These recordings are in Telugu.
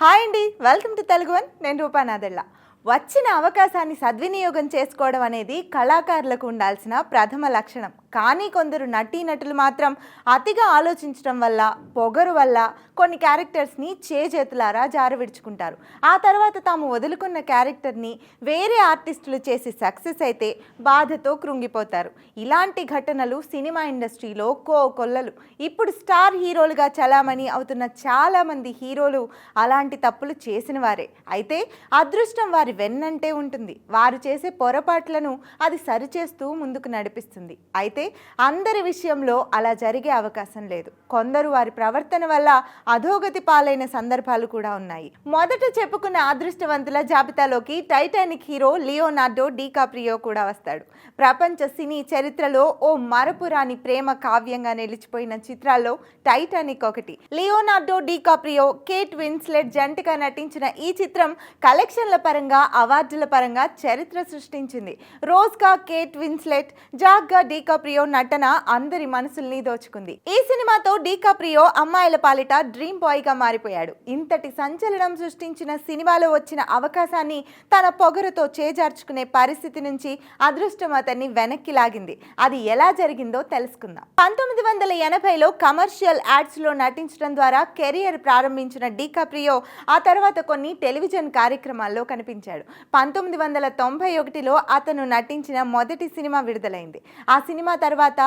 హాయ్ అండి వెల్కమ్ టు తెలుగు వన్ నేను రూపానాదెళ్ళ వచ్చిన అవకాశాన్ని సద్వినియోగం చేసుకోవడం అనేది కళాకారులకు ఉండాల్సిన ప్రథమ లక్షణం. కానీ కొందరు నటీనటులు మాత్రం అతిగా ఆలోచించడం వల్ల పొగరు వల్ల కొన్ని క్యారెక్టర్స్ని చేజేతులారా జారవిడుచుకుంటారు ఆ తర్వాత తాము వదులుకున్న క్యారెక్టర్ని వేరే ఆర్టిస్టులు చేసి సక్సెస్ అయితే బాధతో కృంగిపోతారు. ఇలాంటి ఘటనలు సినిమా ఇండస్ట్రీలో కో కొల్లలు. ఇప్పుడు స్టార్ హీరోలుగా చలామణి అవుతున్న చాలామంది హీరోలు అలాంటి తప్పులు చేసిన వారే. అయితే అదృష్టం వారి వెన్నంటే ఉంటుంది. వారు చేసే పొరపాట్లను అది సరిచేస్తూ ముందుకు నడిపిస్తుంది. అయితే అందరి విషయంలో అలా జరిగే అవకాశం లేదు. కొందరు వారి ప్రవర్తన వల్ల అధోగతి పాలైన సందర్భాలు కూడా ఉన్నాయి. మొదట చెప్పుకున్న అదృష్టవంతుల జాబితాలోకి టైటానిక్ హీరో లియోనార్డో డీకాప్రియో కూడా వస్తాడు. ప్రపంచ సినీ చరిత్రలో ఓ మరపురాని ప్రేమ కావ్యంగా నిలిచిపోయిన చిత్రాల్లో టైటానిక్ ఒకటి. లియోనార్డో డీకాప్రియో కేట్ విన్స్లెట్ జంటగా నటించిన ఈ చిత్రం కలెక్షన్ల పరంగా అవార్డుల పరంగా చరిత్ర సృష్టించింది. రోజ్గా కేట్ విన్స్లెట్ జాగ్గా డీకాప్రియో నటన అందరి మనసుల్ని దోచుకుంది. ఈ సినిమాతో డికాప్రియో అమ్మాయిల పాలిట డ్రీమ్ బాయ్గా మారిపోయాడు. ఇంతటి సంచలనం సృష్టించిన సినిమాలో వచ్చిన అవకాశాన్ని తన పొగరుతో చేజార్చుకునే పరిస్థితి నుంచి అదృష్టం అతన్ని వెనక్కి లాగింది. అది ఎలా జరిగిందో తెలుసుకుందాం. పంతొమ్మిది వందల ఎనభైలో కమర్షియల్ యాడ్స్లో నటించడం ద్వారా కెరియర్ ప్రారంభించిన డికాప్రియో ఆ తర్వాత కొన్ని టెలివిజన్ కార్యక్రమాల్లో కనిపించాడు. పంతొమ్మిది వందల తొంభై ఒకటిలో అతను నటించిన మొదటి సినిమా విడుదలైంది. ఆ సినిమా తర్వాత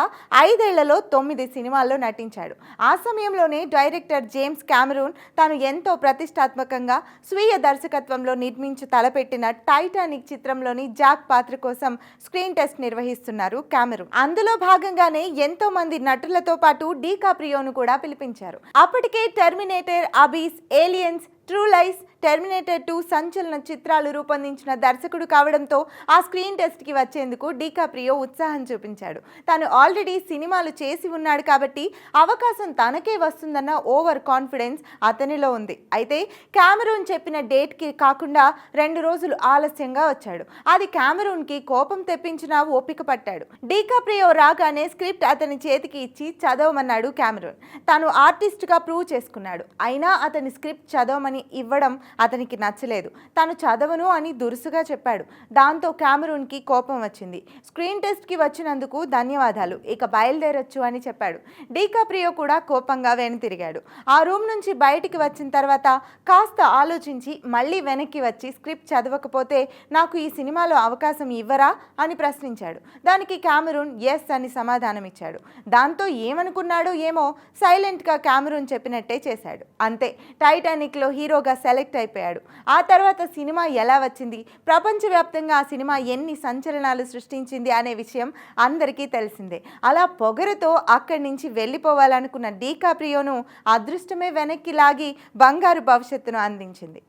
ఐదేళ్ళలో తొమ్మిది సినిమాల్లో నటించాడు. ఆ సమయంలోనే డైరెక్టర్ జేమ్స్ క్యామరూన్ తాను ఎంతో ప్రతిష్టాత్మకంగా స్వీయ దర్శకత్వంలో నిర్మించి తలపెట్టిన టైటానిక్ చిత్రంలోని జాక్ పాత్ర కోసం స్క్రీన్ టెస్ట్ నిర్వహిస్తున్నారు క్యామరూన్. అందులో భాగంగానే ఎంతో మంది నటులతో పాటు డీకాప్రియోను కూడా పిలిపించారు. అప్పటికే Terminator Abyss Aliens true life Terminator two సంచలన చిత్రాలు రూపొందించిన దర్శకుడు కావడంతో ఆ స్క్రీన్ టెస్ట్కి వచ్చేందుకు డీకాప్రియో ఉత్సాహం చూపించాడు. తాను ఆల్రెడీ సినిమాలు చేసి ఉన్నాడు కాబట్టి అవకాశం తనకే వస్తుందన్న ఓవర్ కాన్ఫిడెన్స్ అతనిలో ఉంది. అయితే కెమెరూన్ చెప్పిన డేట్కి కాకుండా రెండు రోజులు ఆలస్యంగా వచ్చాడు. అది క్యామరూన్కి కోపం తెప్పించినా ఓపిక పట్టాడు. డీకాప్రియో రాగానే స్క్రిప్ట్ అతని చేతికి ఇచ్చి చదవమన్నాడు కెమెరూన్ తాను ఆర్టిస్ట్గా ప్రూవ్ చేసుకున్నాడు. అయినా అతని స్క్రిప్ట్ చదవమని ఇవ్వడం అతనికి నచ్చలేదు. తాను చదవను అని దురుసుగా చెప్పాడు. దాంతో క్యామరూన్కి కోపం వచ్చింది. స్క్రీన్ టెస్ట్కి వచ్చినందుకు ధన్యవాదాలు. ఇక బయలుదేరొచ్చు అని చెప్పాడు. డీకాప్రియో కూడా కోపంగా వెనుతిరిగాడు. ఆ రూమ్ నుంచి బయటికి వచ్చిన తర్వాత కాస్త ఆలోచించి మళ్ళీ వెనక్కి వచ్చి స్క్రిప్ట్ చదవకపోతే నాకు ఈ సినిమాలో అవకాశం ఇవ్వరా అని ప్రశ్నించాడు. దానికి క్యామరూన్ ఎస్ అని సమాధానం ఇచ్చాడు దాంతో ఏమనుకున్నాడో ఏమో సైలెంట్గా క్యామరూన్ చెప్పినట్టే చేశాడు. అంతే. టైటానిక్లో హీరోగా సెలెక్ట్ అయిపోయాడు. ఆ తర్వాత సినిమా ఎలా వచ్చింది? ప్రపంచవ్యాప్తంగా ఆ సినిమా ఎన్ని సంచలనాలు సృష్టించింది అనే విషయం అందరికీ తెలిసిందే. అలా పొగరుతో అక్కడి నుంచి వెళ్ళిపోవాలనుకున్న డీకాప్రియోను అదృష్టమే వెనక్కి లాగి బంగారు భవిష్యత్తును అందించింది.